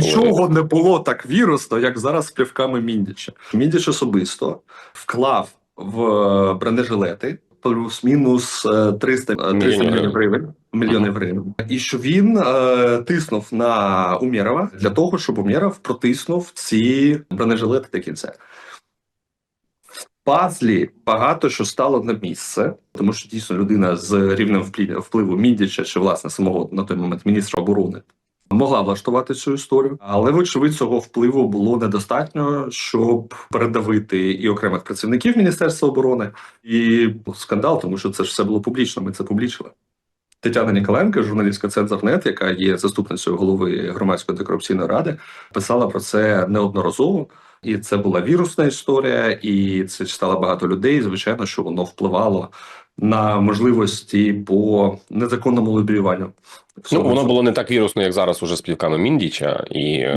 Нічого не було так вірусно, як зараз з плівками Міндіча. Міндіч особисто вклав в е, бронежилети плюс-мінус е, 300, е, 300 Мільйонів гривень. Мільйонів гривень. І що він е, тиснув на Умєрова для того, щоб Умєров протиснув ці бронежилети до кінця. В пазлі багато що стало на місце, тому що дійсно людина з рівнем впливу Міндіча чи власне самого на той момент міністра оборони могла влаштувати цю історію, але вочевидь цього впливу було недостатньо, щоб передавити і окремих працівників Міністерства оборони, і скандал, тому що це ж все було публічно. Ми це публічили. Тетяна Ніколенко, журналістка «Цензор.нет», яка є заступницею голови громадської антикорупційної ради, писала про це неодноразово. І це була вірусна історія, і це читало багато людей. Звичайно, що воно впливало на можливості по незаконному лобіюванню. Ну, воно було не так вірусно, як зараз уже з плівками Міндіча, і